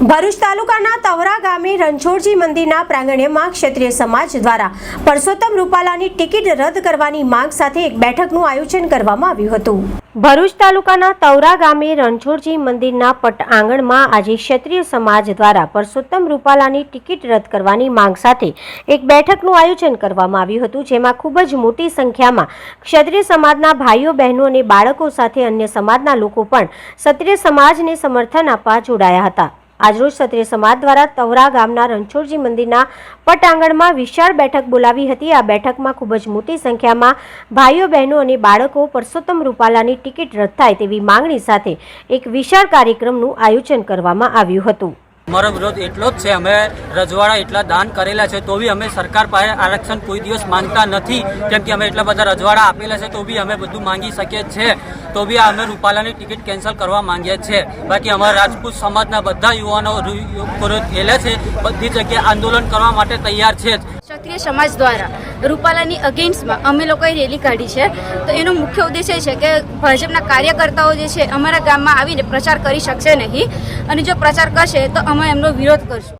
ભરૂચ તાલુકાના તવરા ગામે રણછોડજી મંદિરના પ્રાંગણ્યમાં ક્ષત્રિય સમાજ દ્વારા પરસોત્તમ રૂપાલાની ટિકિટ રદ કરવાની માંગ સાથે એક બેઠકનું આયોજન કરવામાં આવ્યું હતું. ભરૂચ તાલુકાના તવરા ગામે રણછોડજી મંદિરના પટ આંગણમાં આજે ક્ષત્રિય સમાજ દ્વારા પરસોત્તમ રૂપાલાની ટિકિટ રદ કરવાની માંગ સાથે એક બેઠકનું આયોજન કરવામાં આવ્યું હતું, જેમાં ખૂબ જ મોટી સંખ્યામાં ક્ષત્રિય સમાજના ભાઈઓ, બહેનો અને બાળકો સાથે અન્ય સમાજના લોકો પણ ક્ષત્રિય સમાજને સમર્થન આપવા જોડાયા હતા. આજરોજ ક્ષત્રિય સમાજ દ્વારા તવરા ગામના રણછોડજી મંદિરના પટાંગણમાં વિશાળ બેઠક બોલાવી હતી. આ બેઠકમાં ખૂબ જ મોટી સંખ્યામાં ભાઈઓ, બહેનો અને બાળકો પરસોત્તમ રૂપાલાની ટિકિટ રદ થાય તેવી માંગણી સાથે એક વિશાળ કાર્યક્રમનું આયોજન કરવામાં આવ્યું હતું. અમારો વિરોધ એટલો જ છે, અમે રજવાડા એટલા દાન કરેલા છે, તો બી અમે સરકાર પાસે આરક્ષણ કોઈ દિવસ માંગતા નથી. કેમ કે અમે એટલા બધા રજવાડા આપેલા છે, તો બી અમે બધું માંગી શકીએ છીએ તો બી અમે રૂપાલાની ટિકિટ કેન્સલ કરવા માંગીએ છીએ બાકી અમારા રાજપૂત સમાજના બધા યુવાનો થયેલા છે, બધી જગ્યાએ આંદોલન કરવા માટે તૈયાર છે ક્ષત્રિય સમાજ દ્વારા રૂપાલાની અગેન્સ્ટમાં અમે લોકોએ રેલી કાઢી છે. તો એનો મુખ્ય ઉદ્દેશ્ય છે કે ભાજપના કાર્યકર્તાઓ જે છે, અમારા ગામમાં આવીને પ્રચાર કરી શકશે નહીં. અને જો પ્રચાર કરશે, તો અમે એમનો વિરોધ કરશું.